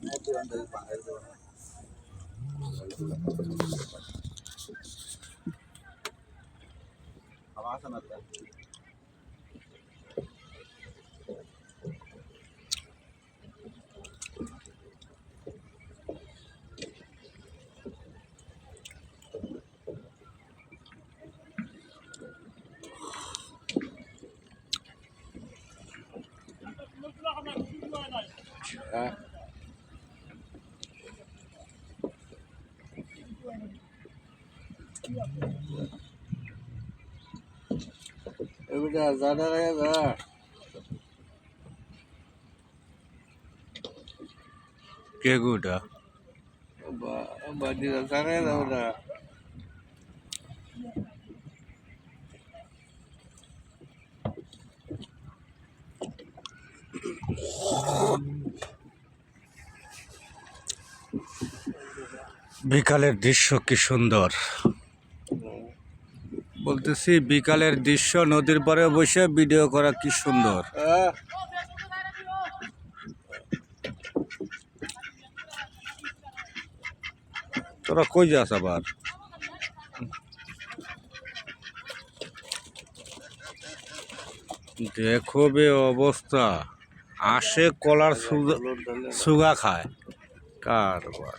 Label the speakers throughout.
Speaker 1: 那不然得白做，好吧？什么的。
Speaker 2: এবারে জানা লাগে না
Speaker 3: কে গুটা
Speaker 2: বাড়িটা জানে না ওটা
Speaker 3: বিকালের দৃশ্য কি সুন্দর? বলতেছি, বিকালের দৃশ্য নদীর পাড়ে বসে ভিডিও করা কি সুন্দর? তোরা কই যাস আবার? দেখো বে অবস্থা। আসে কলার সুগা খায়। কারবার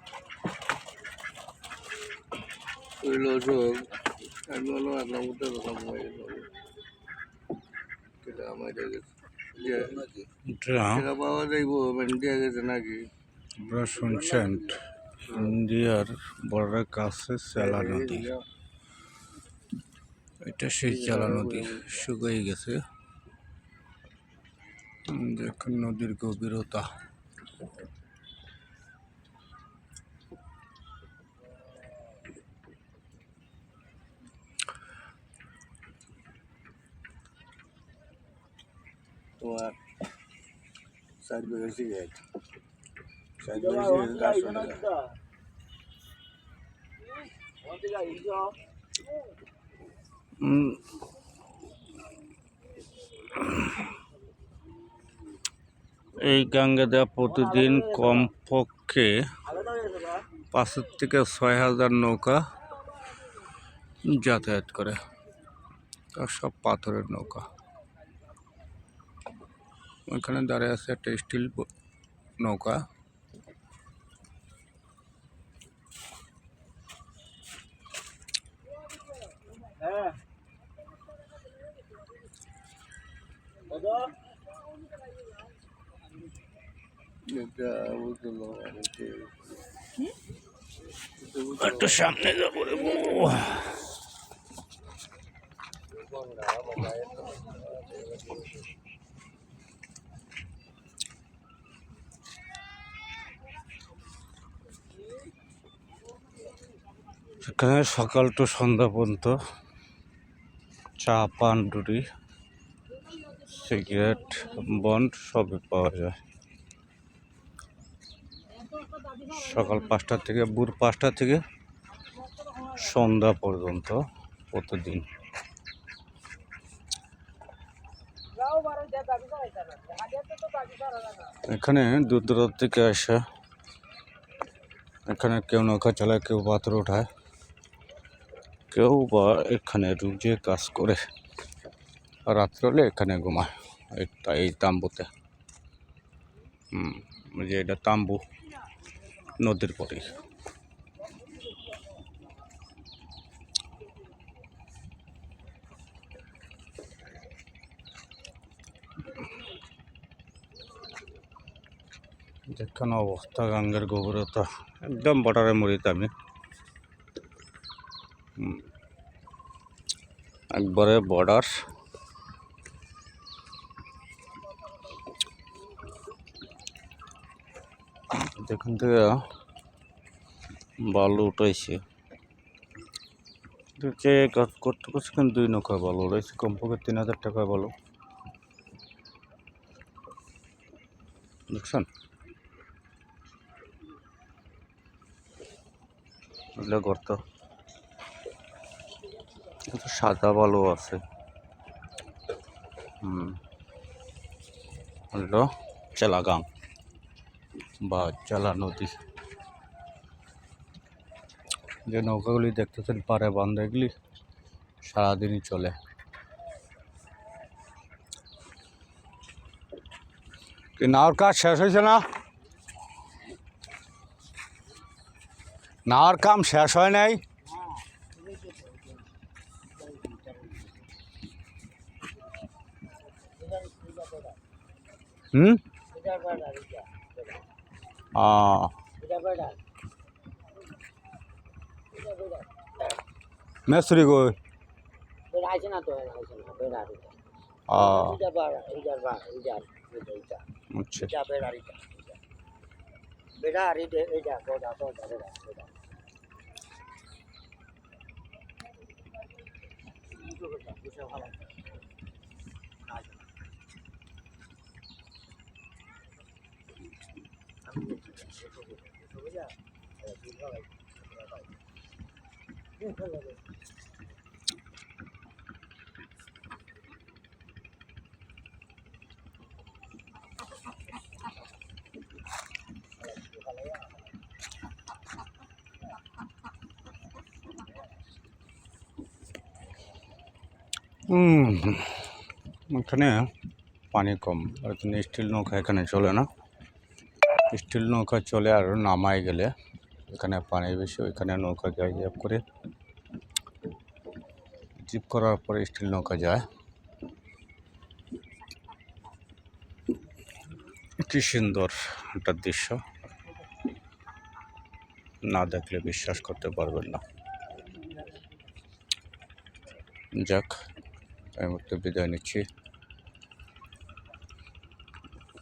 Speaker 3: এটা
Speaker 2: পাওয়া যাইব ইন্ডিয়া গেছে নাকি?
Speaker 3: আপনারা শুনছেন ইন্ডিয়ার বর্ডারের কাছে চেলা নদী। এটা সেই চেলা নদী শুকিয়ে গেছে। দেখুন নদীর গভীরতা।
Speaker 2: তোমার সিগারেট সিগারেট চারশো টাকা
Speaker 3: এই গাঙ্গেদা প্রতিদিন কমপক্ষে পাঁচের থেকে ছয় হাজার নৌকা যাতায়াত করে। আর সব পাথরের নৌকা। ওইখানে দাঁড়িয়ে আছে একটা স্টিল ব- নৌকা
Speaker 2: হ্যাঁ এটা বুঝলো অনেকে
Speaker 3: একটু সামনে যাব রে বাবা। সেখানে সকাল টু সন্ধ্যা পর্যন্ত চা, পান, রুটি, সিগারেট, বন্ড সবই পাওয়া যায়। সকাল পাঁচটা থেকে, ভোর পাঁচটা থেকে সন্ধ্যা পর্যন্ত প্রতিদিন। এখানে দূর দূরান্ত থেকে আসে এখানে কেউ নৌকা চালায়, কেউ পাথর ওঠায়। কেউ বা এখানে রুজে কাজ করে রাত্রে হলে এখানে ঘুমায়। এই এই তাম্বুতে। হুম যে এটা তাম্বু নদীর পরেই দেখুন অবস্থা, গাঙ্গের গভীরতা একদম বর্ডারে মরিতে আমি। একবারে বর্ডার যেখান থেকে বালু উঠেছে করতে করছে, কিন্তু দুই নৌকা বালু রয়েছে কমপক্ষে তিন হাজার টাকা বালু। দেখছেন? এগুলো গর্ত। কিন্তু সাদা বালু আছে। হুম। হলো চেলাগাং বা চেলা নদী। যে নৌকাগুলি দেখতেছেন পারে বান্ধা সারাদিনই চলে। নাওয়ার কাজ শেষ হয়েছে না? নাওয়ার কাম শেষ হয় নাই হুম আ মেসরি গো
Speaker 1: আছে না তো আছে না বেড়ার
Speaker 3: আ
Speaker 1: এটা বার এইটার বার এইটার এইটা
Speaker 3: আচ্ছা
Speaker 1: এটা বেড়ার এইটা বেড়া আর এইটা এইটা কোটা কোটা বেড়া বেড়া
Speaker 3: হুম এখানে পানি কম আর জন্য স্টিল নৌকা এখানে চলে না স্টিল নৌকা চলে আর নামায় গেলে, এখানে পানি বেশি, ওইখানে নৌকা যায় জিপ করে জিপ করার পরে স্টিল নৌকা যায়। কি সুন্দর একটা দৃশ্য। না দেখলে বিশ্বাস করতে পারবেন না। যাক আমি বিদায় নিচ্ছি।